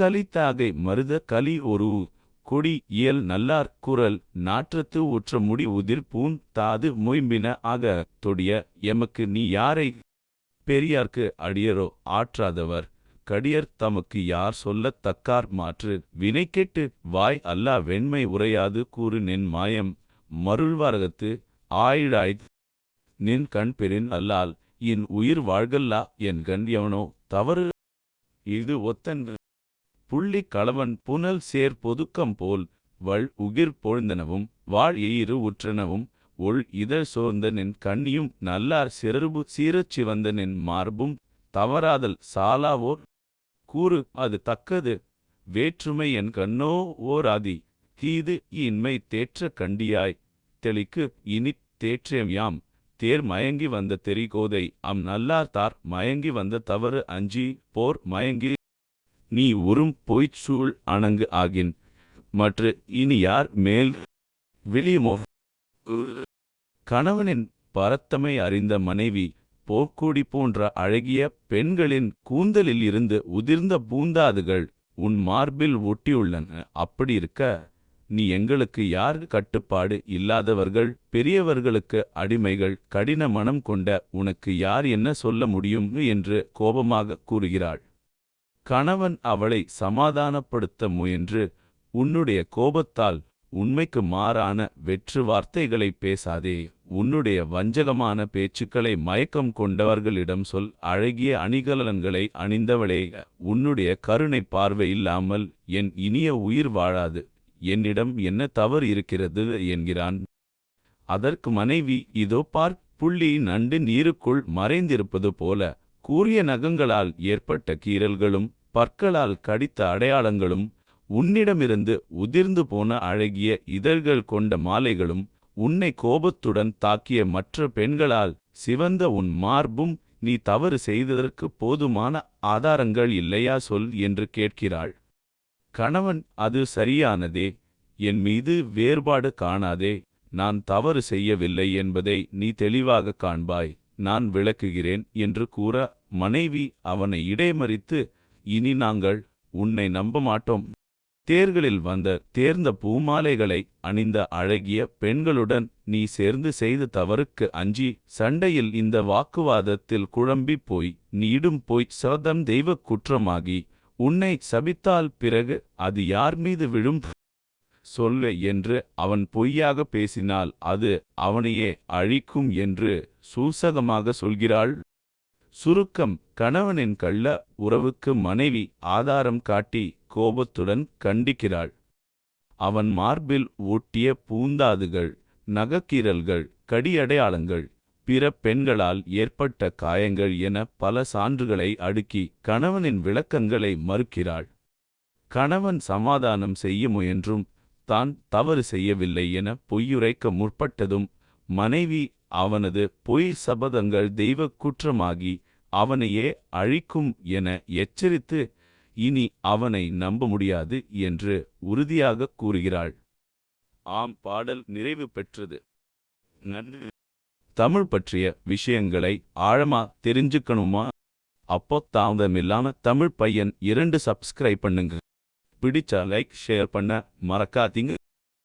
கலித்தாகை மருத கலி ஒரு கொடி இயல் நல்லார் குரல் நாற்றத்து உற்ற முடி உதிர் பூன் தாது மொயம்பின ஆக தொடிய எமக்கு நீ யாரை பெரியார்க்கு அடியரோ ஆற்றாதவர்? கடியர் தமக்கு யார் சொல்லத் தக்கார் மாற்று? வினை கெட்டு வாய் அல்லா வெண்மை உரையாது கூறு நின் மாயம். மருள்வாரகத்து ஆயிழாய் நின் கண் பெறின் அல்லால் என் உயிர் வாழ்கல்லா என் கண் எவனோ தவறு இது ஒத்தன் புள்ளி களவன் புனல் சேர் பொதுக்கம் போல் வள் உகிர் பொழுந்தனவும் வாழ் எயிறு உற்றனவும் ஒள் இதழ் சோர்ந்தனின் கண்ணியும் நல்லார் சிறர்பு சீரச் சிவந்த மார்பும் தவறாதல் சாலாவோர் கூறு அது தக்கது வேற்றுமை என் கண்ணோ ஓராதி தீது இன்மை தேற்ற கண்டியாய் தெளிக்கு இனித் தேற்றியம் யாம் தேர் மயங்கி வந்த தெரிகோதை அம் நல்லார் தார் மயங்கி வந்த தவறு அஞ்சி போர் மயங்கி நீ உறும் பொய்ச் சூழ் அணங்கு ஆகின். மற்ற இனி யார் மேல்? விழியுமோ கணவனின் பரத்தமை அறிந்த மனைவி போர்க்கொடி போன்ற அழகிய பெண்களின் கூந்தலில் இருந்து உதிர்ந்த பூந்தாதுகள் உன் மார்பில் ஒட்டியுள்ளன. அப்படியிருக்க நீ எங்களுக்கு யார் கட்டுப்பாடு இல்லாதவர்கள்? பெரியவர்களுக்கு அடிமைகள் கடின மனம் கொண்ட உனக்கு யார் என்ன சொல்ல முடியும்? என்று கோபமாக கூறுகிறாள். கணவன் அவளை சமாதானப்படுத்த முயன்று உன்னுடைய கோபத்தால் உண்மைக்கு மாறான வெற்று வார்த்தைகளை பேசாதே. உன்னுடைய வஞ்சகமான பேச்சுக்களை மயக்கம் கொண்டவர்களிடம் சொல். அழகிய அணிகலன்களை அணிந்தவளே உன்னுடைய கருணை பார்வை இல்லாமல் என் இனிய உயிர் வாழாது. என்னிடம் என்ன தவறு இருக்கிறது என்கிறான். அதற்கு மனைவி இதோ பார் புள்ளி நண்டு நீருக்குள் மறைந்திருப்பது போல கூரிய நகங்களால் ஏற்பட்ட கீறல்களும் பற்களால் கடித்த அடையாளங்களும் உன்னிடமிருந்து உதிர்ந்து போன அழகிய இதழ்கள் கொண்ட மாலைகளும் உன்னை கோபத்துடன் தாக்கிய மற்ற பெண்களால் சிவந்த உன் மார்பும் நீ தவறு செய்ததற்கு போதுமான ஆதாரங்கள் இல்லையா சொல் என்று கேட்கிறாள். கணவன் அது சரியானதே. என் மீது வேறுபாடு காணாதே. நான் தவறு செய்யவில்லை என்பதை நீ தெளிவாக காண்பாய். நான் விளக்குகிறேன் என்று கூற மனைவி அவனை இடைமறித்து இனி நாங்கள் உன்னை நம்ப மாட்டோம் தேர்களில் வந்த தேர்ந்த பூமாலைகளை அணிந்த அழகிய பெண்களுடன் நீ சேர்ந்து செய்த தவறுக்கு அஞ்சி சண்டையில் இந்த வாக்குவாதத்தில் குழம்பிப் போய் நீடும் போய் சதம் தெய்வ குற்றமாகி உன்னை சபித்தால் பிறகு அது யார் மீது விழும்? சொல்ல என்று அவன் பொய்யாக பேசினால் அது அவனையே அழிக்கும் என்று சூசகமாக சொல்கிறாள். சுருக்கம் கணவனின் கள்ள உறவுக்கு மனைவி ஆதாரம் காட்டி கோபத்துடன் கண்டிக்கிறாள். அவன் மார்பில் ஒட்டிய பூந்தாதுகள் நகக்கீரல்கள் கடியடையாளங்கள் பிற பெண்களால் ஏற்பட்ட காயங்கள் என பல சான்றுகளை அடுக்கி கணவனின் விளக்கங்களை மறுக்கிறாள். கணவன் சமாதானம் செய்ய முயன்றும் தான் தவறு செய்யவில்லை என பொய்யுரைக்க முற்பட்டதும் மனைவி அவனது பொய் சபதங்கள் தெய்வக் குற்றமாகி அவனையே அழிக்கும் என எச்சரித்து இனி அவனை நம்ப முடியாது என்று உறுதியாக கூறுகிறாள். ஆம் பாடல் நிறைவு பெற்றது. நன்றி. தமிழ் பற்றிய விஷயங்களை ஆழமா தெரிஞ்சுக்கணுமா? அப்போ தாமதமில்லாம தமிழ் பையன் இரண்டு சப்ஸ்கிரைப் பண்ணுங்க. பிடிச்சா லைக் ஷேர் பண்ண மறக்காதீங்க.